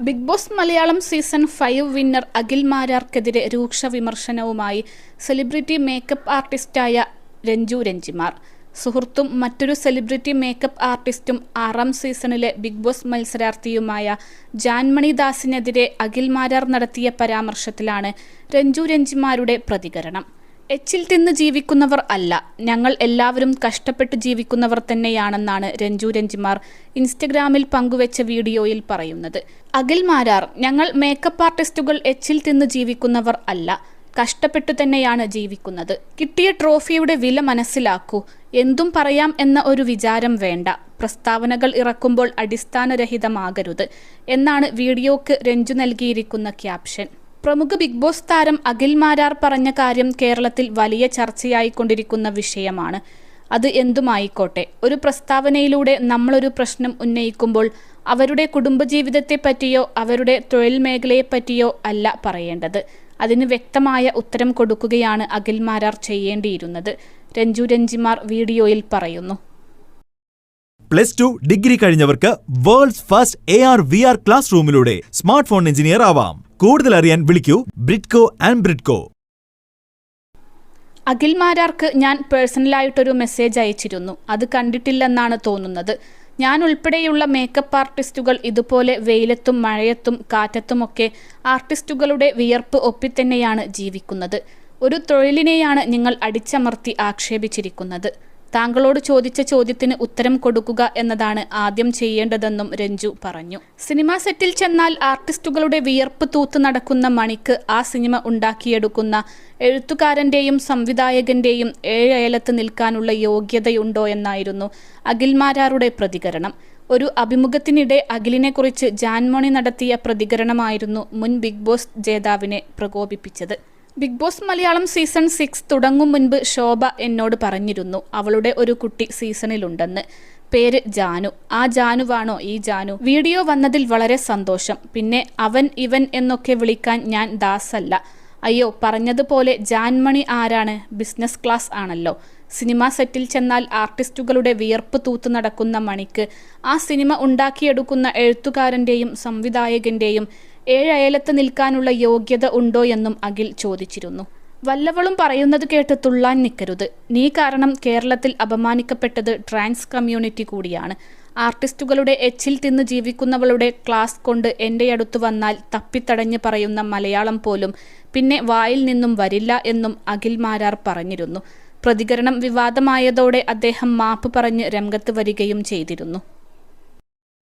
Big Boss Malayalam season five winner Akhil മാരാർക്കെതിരെ രൂക്ഷ വിമർശനവുമായി celebrity makeup ആർട്ടിസ്റ്റായ രഞ്ജു രഞ്ജിമാർ. സുഹൃത്തും മറ്റൊരു സെലിബ്രിറ്റി മേക്കപ്പ് ആർട്ടിസ്റ്റും ആറാം സീസണിലെ ബിഗ് ബോസ് മത്സരാർത്ഥിയുമായ ജാൻമണി ദാസിനെതിരെ അഖിൽ മാരാർ നടത്തിയ പരാമർശത്തിലാണ് രഞ്ജു രഞ്ജിമാരുടെ പ്രതികരണം. എച്ചിൽ തിന്ന് ജീവിക്കുന്നവർ അല്ല. ഞങ്ങൾ എല്ലാവരും കഷ്ടപ്പെട്ട് ജീവിക്കുന്നവർ തന്നെയാണെന്നാണ് രഞ്ജു രഞ്ജിമാർ ഇൻസ്റ്റഗ്രാമിൽ പങ്കുവച്ച വീഡിയോയിൽ പറയുന്നത്. അഖിൽ മാരാർ ഞങ്ങൾ മേക്കപ്പ് ആർട്ടിസ്റ്റുകൾ എച്ചിൽ തിന്ന് ജീവിക്കുന്നവർ അല്ല. കഷ്ടപ്പെട്ടു തന്നെയാണ് ജീവിക്കുന്നത്. കിട്ടിയ ട്രോഫിയുടെ വില മനസ്സിലാക്കൂ. എന്തും പറയാം എന്ന ഒരു വിചാരം വേണ്ട. പ്രസ്താവനകൾ ഇറക്കുമ്പോൾ അടിസ്ഥാനരഹിതമാകരുത്. എന്നാണ് വീഡിയോക്ക് രഞ്ജു നൽകിയിരിക്കുന്ന ക്യാപ്ഷൻ. പ്രമുഖ ബിഗ് ബോസ് താരം അഖിൽ മാരാർ പറഞ്ഞ കാര്യം കേരളത്തിൽ വലിയ ചർച്ചയായിക്കൊണ്ടിരിക്കുന്ന വിഷയമാണ്. അത് എന്തുമായിക്കോട്ടെ? ഒരു പ്രസ്താവനയിലൂടെ നമ്മളൊരു പ്രശ്നം ഉന്നയിക്കുമ്പോൾ അവരുടെ കുടുംബജീവിതത്തെ പറ്റിയോ അവരുടെ തൊഴിൽ മേഖലയെ പറ്റിയോ അല്ല പറയേണ്ടത്. അതിന് വ്യക്തമായ ഉത്തരം കൊടുക്കുകയാണ് അഖിൽ മാരാർ ചെയ്യേണ്ടിയിരുന്നത്. രഞ്ജു രഞ്ജിമാർ വീഡിയോയിൽ പറയുന്നു. Plus two degree കഴിഞ്ഞവർക്ക് world's first A R V R class റൂമിലൂടെ smart phone engineer ആവാം. കൂടുതൽ അറിയാൻ വിളിക്കൂ ബ്രിഡ്കോ ആൻഡ് ബ്രിഡ്കോ അഖിൽമാരാർക്ക് ഞാൻ പേഴ്സണലായിട്ടൊരു മെസ്സേജ് അയച്ചിരുന്നു. അത് കണ്ടിട്ടില്ലെന്നാണ് തോന്നുന്നത്. ഞാൻ ഉൾപ്പെടെയുള്ള മേക്കപ്പ് ആർട്ടിസ്റ്റുകൾ ഇതുപോലെ വെയിലത്തും മഴയത്തും കാറ്റത്തുമൊക്കെ ആർട്ടിസ്റ്റുകളുടെ വിയർപ്പ് ഒപ്പിത്തന്നെയാണ് ജീവിക്കുന്നത്. ഒരു തൊഴിലിനെയാണ് നിങ്ങൾ അടിച്ചമർത്തി ആക്ഷേപിച്ചിരിക്കുന്നത്. താങ്കളോട് ചോദിച്ച ചോദ്യത്തിന് ഉത്തരം കൊടുക്കുക എന്നതാണ് ആദ്യം ചെയ്യേണ്ടതെന്നും രഞ്ജു പറഞ്ഞു. സിനിമാ സെറ്റിൽ ചെന്നാൽ ആർട്ടിസ്റ്റുകളുടെ വിയർപ്പ് തൂത്ത് നടക്കുന്ന മണിക്ക് ആ സിനിമ ഉണ്ടാക്കിയെടുക്കുന്ന എഴുത്തുകാരന്റെയും സംവിധായകന്റെയും ഏഴയലത്ത് നിൽക്കാനുള്ള യോഗ്യതയുണ്ടോ എന്നായിരുന്നു അഖിൽമാരാറുടെ പ്രതികരണം. ഒരു അഭിമുഖത്തിനിടെ അഖിലിനെക്കുറിച്ച് ജാൻമോണി നടത്തിയ പ്രതികരണമായിരുന്നു മുൻ ബിഗ് ബോസ് ജേതാവിനെ പ്രകോപിപ്പിച്ചത്. Big boss Malayalam season six തുടങ്ങും മുൻപ് ശോഭ എന്നോട് പറഞ്ഞിരുന്നു. അവളുടെ ഒരു കുട്ടി സീസണിലുണ്ടെന്ന്. പേര് ജാനു. ആ ജാനുവാണോ ഈ ജാനു? വീഡിയോ വന്നതിൽ വളരെ സന്തോഷം. പിന്നെ അവൻ ഇവൻ എന്നൊക്കെ വിളിക്കാൻ ഞാൻ ദാസല്ല. അയ്യോ പറഞ്ഞതുപോലെ ജാൻമണി ആരാണ്? ബിസിനസ് ക്ലാസ് ആണല്ലോ. സിനിമാ സെറ്റിൽ ചെന്നാൽ ആർട്ടിസ്റ്റുകളുടെ വിയർപ്പ് തൂത്തു നടക്കുന്ന മണിക്ക് ആ സിനിമ ഉണ്ടാക്കിയെടുക്കുന്ന എഴുത്തുകാരന്റെയും സംവിധായകന്റെയും ഏഴയലത്ത് നിൽക്കാനുള്ള യോഗ്യത ഉണ്ടോ എന്നും അഖിൽ ചോദിച്ചിരുന്നു. വല്ലവളും പറയുന്നത് കേട്ട് തുള്ളാൻ നിൽക്കരുത് നീ കാരണം കേരളത്തിൽ അപമാനിക്കപ്പെട്ടത് ട്രാൻസ് കമ്മ്യൂണിറ്റി കൂടിയാണ്. ആർട്ടിസ്റ്റുകളുടെ എച്ചിൽ തിന്ന് ജീവിക്കുന്നവളുടെ ക്ലാസ് കൊണ്ട് എന്റെ അടുത്ത് വന്നാൽ തപ്പിത്തടഞ്ഞ് പറയുന്ന മലയാളം പോലും പിന്നെ വായിൽ നിന്നും വരില്ല എന്നും അഖിൽ മാരാർ പറഞ്ഞിരുന്നു. പ്രതികരണം വിവാദമായതോടെ അദ്ദേഹം മാപ്പ് പറഞ്ഞ് രംഗത്ത് വരികയും ചെയ്തിരുന്നു.